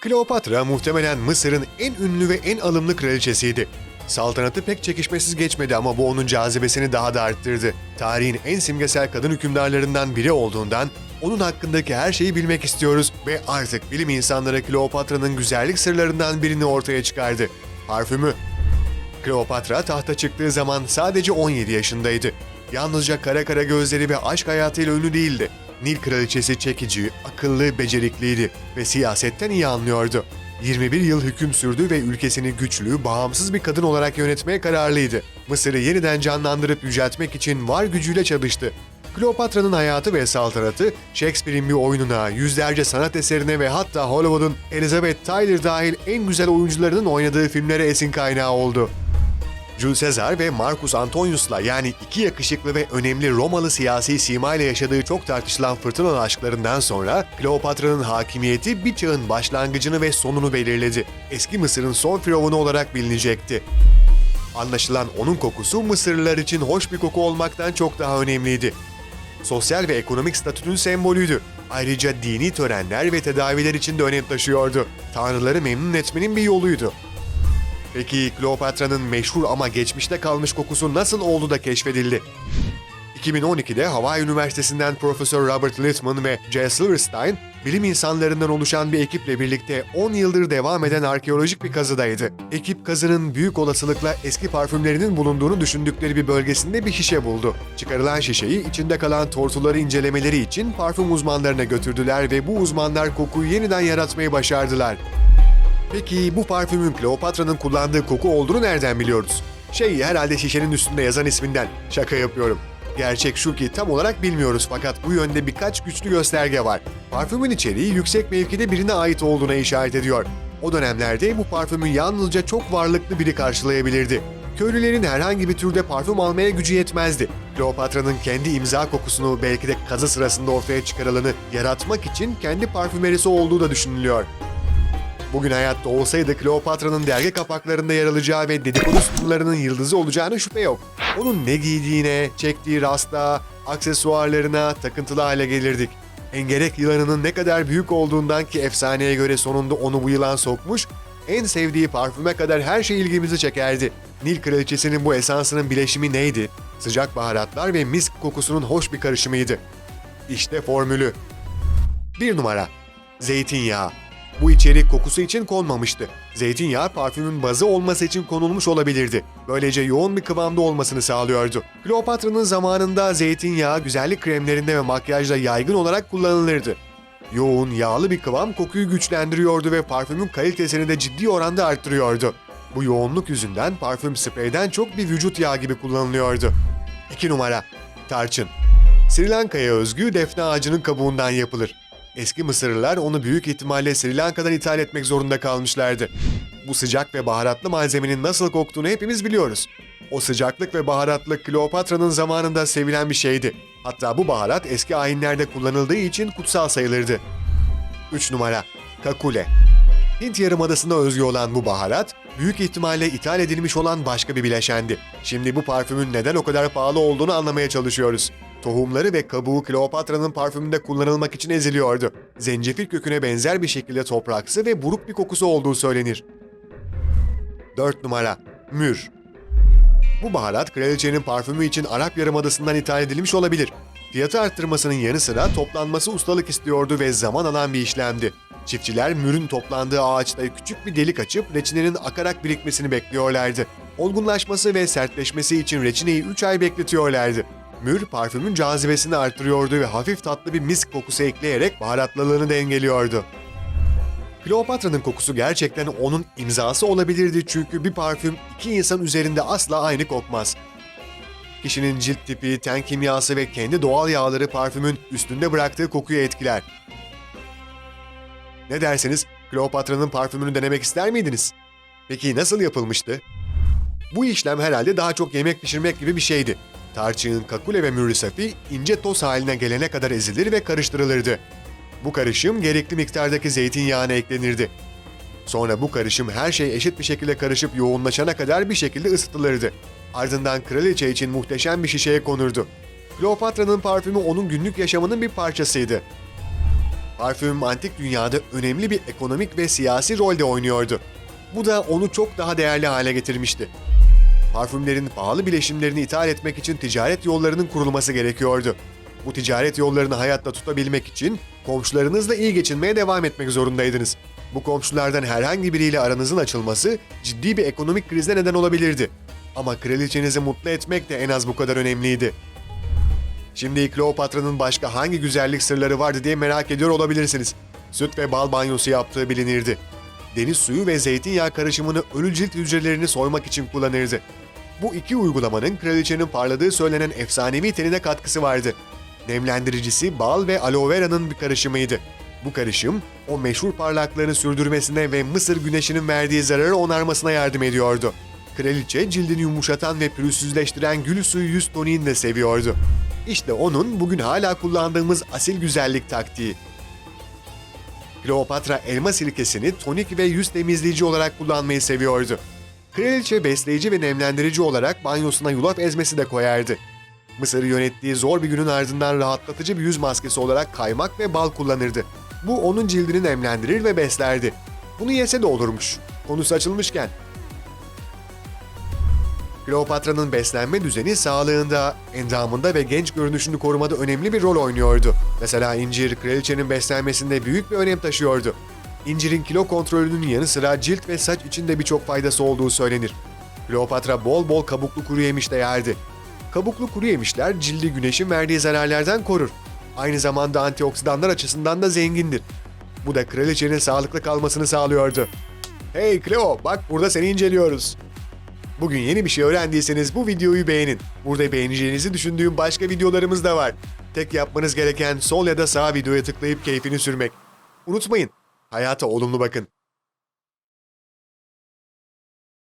Kleopatra muhtemelen Mısır'ın en ünlü ve en alımlı kraliçesiydi. Saltanatı pek çekişmesiz geçmedi ama bu onun cazibesini daha da arttırdı. Tarihin en simgesel kadın hükümdarlarından biri olduğundan onun hakkındaki her şeyi bilmek istiyoruz ve artık bilim insanları Kleopatra'nın güzellik sırlarından birini ortaya çıkardı. Parfümü. Kleopatra tahta çıktığı zaman sadece 17 yaşındaydı. Yalnızca kara kara gözleri ve aşk hayatıyla ünlü değildi. Nil kraliçesi çekici, akıllı, becerikliydi ve siyasetten iyi anlıyordu. 21 yıl hüküm sürdü ve ülkesini güçlü, bağımsız bir kadın olarak yönetmeye kararlıydı. Mısır'ı yeniden canlandırıp yüceltmek için var gücüyle çalıştı. Kleopatra'nın hayatı ve saltanatı Shakespeare'in bir oyununa, yüzlerce sanat eserine ve hatta Hollywood'un Elizabeth Taylor dahil en güzel oyuncularının oynadığı filmlere esin kaynağı oldu. Jules Caesar ve Marcus Antonius'la yani iki yakışıklı ve önemli Romalı siyasi simayla yaşadığı çok tartışılan fırtınalı aşklarından sonra Kleopatra'nın hakimiyeti bir çağın başlangıcını ve sonunu belirledi. Eski Mısır'ın son firavunu olarak bilinecekti. Anlaşılan onun kokusu Mısırlılar için hoş bir koku olmaktan çok daha önemliydi. Sosyal ve ekonomik statünün sembolüydü. Ayrıca dini törenler ve tedaviler için de önem taşıyordu. Tanrıları memnun etmenin bir yoluydu. Peki Kleopatra'nın meşhur ama geçmişte kalmış kokusu nasıl oldu da keşfedildi? 2012'de Hawaii Üniversitesi'nden Profesör Robert Littman ve J. Silverstein, bilim insanlarından oluşan bir ekiple birlikte 10 yıldır devam eden arkeolojik bir kazıdaydı. Ekip kazının büyük olasılıkla eski parfümlerinin bulunduğunu düşündükleri bir bölgesinde bir şişe buldu. Çıkarılan şişeyi içinde kalan tortuları incelemeleri için parfüm uzmanlarına götürdüler ve bu uzmanlar kokuyu yeniden yaratmayı başardılar. Peki bu parfümün Kleopatra'nın kullandığı koku olduğunu nereden biliyoruz? Şey herhalde şişenin üstünde yazan isminden. Şaka yapıyorum. Gerçek şu ki tam olarak bilmiyoruz fakat bu yönde birkaç güçlü gösterge var. Parfümün içeriği yüksek mevkide birine ait olduğuna işaret ediyor. O dönemlerde bu parfümü yalnızca çok varlıklı biri karşılayabilirdi. Köylülerin herhangi bir türde parfüm almaya gücü yetmezdi. Kleopatra'nın kendi imza kokusunu belki de kazı sırasında ortaya çıkarılanı yaratmak için kendi parfümerisi olduğu da düşünülüyor. Bugün hayatta olsaydı Kleopatra'nın dergi kapaklarında yer alacağı ve dedikodu sütunlarının yıldızı olacağını şüphe yok. Onun ne giydiğine, çektiği rasta, aksesuarlarına takıntılı hale gelirdik. Engerek yılanının ne kadar büyük olduğundan ki efsaneye göre sonunda onu bu yılan sokmuş, en sevdiği parfüme kadar her şey ilgimizi çekerdi. Nil kraliçesinin bu esansının bileşimi neydi? Sıcak baharatlar ve misk kokusunun hoş bir karışımıydı. İşte formülü. 1 numara. Zeytinyağı. Bu içerik kokusu için konmamıştı. Zeytinyağı parfümün bazı olması için konulmuş olabilirdi. Böylece yoğun bir kıvamda olmasını sağlıyordu. Kleopatra'nın zamanında zeytinyağı güzellik kremlerinde ve makyajda yaygın olarak kullanılırdı. Yoğun, yağlı bir kıvam kokuyu güçlendiriyordu ve parfümün kalitesini de ciddi oranda arttırıyordu. Bu yoğunluk yüzünden parfüm spreyden çok bir vücut yağı gibi kullanılıyordu. 2 numara. Tarçın. Sri Lanka'ya özgü defne ağacının kabuğundan yapılır. Eski Mısırlılar onu büyük ihtimalle Sri Lanka'dan ithal etmek zorunda kalmışlardı. Bu sıcak ve baharatlı malzemenin nasıl koktuğunu hepimiz biliyoruz. O sıcaklık ve baharatlık Kleopatra'nın zamanında sevilen bir şeydi. Hatta bu baharat eski ayinlerde kullanıldığı için kutsal sayılırdı. 3 numara Kakule Hint Yarımadası'na özgü olan bu baharat, büyük ihtimalle ithal edilmiş olan başka bir bileşendi. Şimdi bu parfümün neden o kadar pahalı olduğunu anlamaya çalışıyoruz. Tohumları ve kabuğu Kleopatra'nın parfümünde kullanılmak için eziliyordu. Zencefil köküne benzer bir şekilde topraksı ve buruk bir kokusu olduğu söylenir. 4 numara Mür Bu baharat kraliçenin parfümü için Arap Yarımadası'ndan ithal edilmiş olabilir. Fiyatı arttırmasının yanı sıra toplanması ustalık istiyordu ve zaman alan bir işlemdi. Çiftçiler mürün toplandığı ağaçta küçük bir delik açıp reçinenin akarak birikmesini bekliyorlardı. Olgunlaşması ve sertleşmesi için reçineyi 3 ay bekletiyorlardı. Mür parfümün cazibesini artırıyordu ve hafif tatlı bir misk kokusu ekleyerek baharatlılığını dengeliyordu. Kleopatra'nın kokusu gerçekten onun imzası olabilirdi çünkü bir parfüm iki insan üzerinde asla aynı kokmaz. Kişinin cilt tipi, ten kimyası ve kendi doğal yağları parfümün üstünde bıraktığı kokuyu etkiler. Ne derseniz Kleopatra'nın parfümünü denemek ister miydiniz? Peki nasıl yapılmıştı? Bu işlem herhalde daha çok yemek pişirmek gibi bir şeydi. Tarçın, kakule ve mürrisafi ince toz haline gelene kadar ezilir ve karıştırılırdı. Bu karışım gerekli miktardaki zeytinyağına eklenirdi. Sonra bu karışım her şey eşit bir şekilde karışıp yoğunlaşana kadar bir şekilde ısıtılırdı. Ardından kraliçe için muhteşem bir şişeye konurdu. Kleopatra'nın parfümü onun günlük yaşamının bir parçasıydı. Parfüm antik dünyada önemli bir ekonomik ve siyasi rolde oynuyordu. Bu da onu çok daha değerli hale getirmişti. Parfümlerin pahalı bileşimlerini ithal etmek için ticaret yollarının kurulması gerekiyordu. Bu ticaret yollarını hayatta tutabilmek için komşularınızla iyi geçinmeye devam etmek zorundaydınız. Bu komşulardan herhangi biriyle aranızın açılması ciddi bir ekonomik krize neden olabilirdi. Ama kraliçenizi mutlu etmek de en az bu kadar önemliydi. Şimdi Kleopatra'nın başka hangi güzellik sırları vardı diye merak ediyor olabilirsiniz. Süt ve bal banyosu yaptığı bilinirdi. Deniz suyu ve zeytinyağı karışımını ölü cilt hücrelerini soymak için kullanırdı. Bu iki uygulamanın kraliçenin parladığı söylenen efsanevi tenine katkısı vardı. Nemlendiricisi bal ve aloe vera'nın bir karışımıydı. Bu karışım o meşhur parlaklığını sürdürmesine ve Mısır güneşinin verdiği zararı onarmasına yardım ediyordu. Kraliçe cildini yumuşatan ve pürüzsüzleştiren gül suyu yüz toniğini de seviyordu. İşte onun bugün hala kullandığımız asil güzellik taktiği. Kleopatra elma sirkesini tonik ve yüz temizleyici olarak kullanmayı seviyordu. Kraliçe besleyici ve nemlendirici olarak banyosuna yulaf ezmesi de koyardı. Mısır'ı yönettiği zor bir günün ardından rahatlatıcı bir yüz maskesi olarak kaymak ve bal kullanırdı. Bu onun cildini nemlendirir ve beslerdi. Bunu yese de olurmuş. Konusu açılmışken. Kleopatra'nın beslenme düzeni sağlığında, endamında ve genç görünüşünü korumada önemli bir rol oynuyordu. Mesela incir, kraliçenin beslenmesinde büyük bir önem taşıyordu. İncirin kilo kontrolünün yanı sıra cilt ve saç için de birçok faydası olduğu söylenir. Kleopatra bol bol kabuklu kuru yemiş de yerdi. Kabuklu kuru yemişler cildi güneşin verdiği zararlardan korur. Aynı zamanda antioksidanlar açısından da zengindir. Bu da kraliçenin sağlıklı kalmasını sağlıyordu. Hey Cleo bak burada seni inceliyoruz. Bugün yeni bir şey öğrendiyseniz bu videoyu beğenin. Burada beğeneceğinizi düşündüğüm başka videolarımız da var. Tek yapmanız gereken sol ya da sağ videoya tıklayıp keyfini sürmek. Unutmayın, hayata olumlu bakın.